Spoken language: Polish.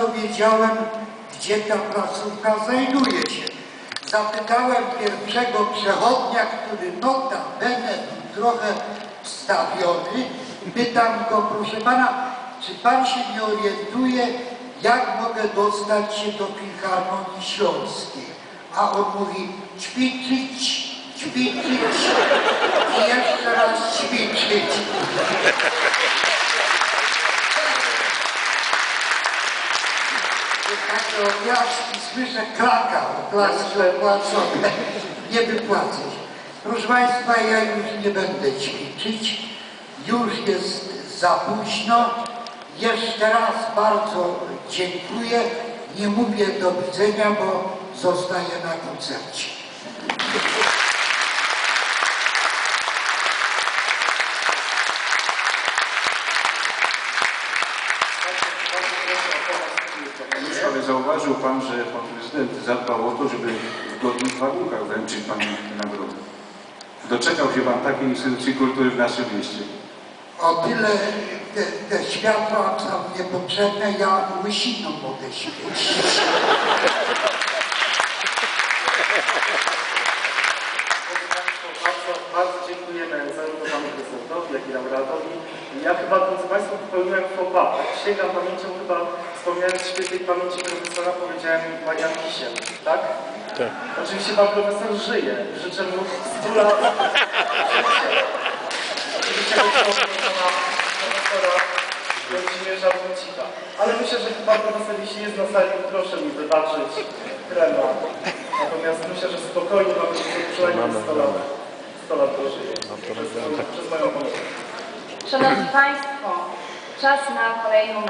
bardzo wiedziałem, gdzie ta placówka znajduje się. Zapytałem pierwszego przechodnia, który notabene był trochę wstawiony. Pytam go, proszę pana, czy pan się nie orientuje, jak mogę dostać się do Filharmonii Śląskiej? A on mówi, ćwiczyć, ćwiczyć i jeszcze raz ćwiczyć. Takie oklaski słyszę klaka, oklaski opłacone, nie wypłacać. Proszę Państwa, ja już nie będę ćwiczyć, już jest za późno. Jeszcze raz bardzo dziękuję. Nie mówię do widzenia, bo zostaję na koncercie. Ale zauważył Pan, że Pan Prezydent zadbał o to, żeby w godnych warunkach wręczyć Pani nagrodę. Doczekał się Pan takiej instytucji kultury w naszym mieście. O tyle te, te światła są niepotrzebne, ja łysiną mogę świecić. Bardzo, dziękujemy zarówno panu prezydentowi, jak i laureatowi. Ja chyba, drodzy Państwo, popełniłem faux pas. Tak sięgam pamięcią, chyba wspomniając świętej pamięci profesora, powiedziałem Marian Kisiem, tak? Tak. Oczywiście pan profesor żyje. Życzę mu 100 lat. Życzę mu profesora Włodzimierza Wójcika. Ale myślę, że chyba profesor, jeśli jest na sali, proszę mi wybaczyć trema. Natomiast myślę, że spokojnie mamy przynajmniej 100 lat. 100 lat dożyje. Przez, przez moją pomoc. Szanowni Państwo, czas na kolejną.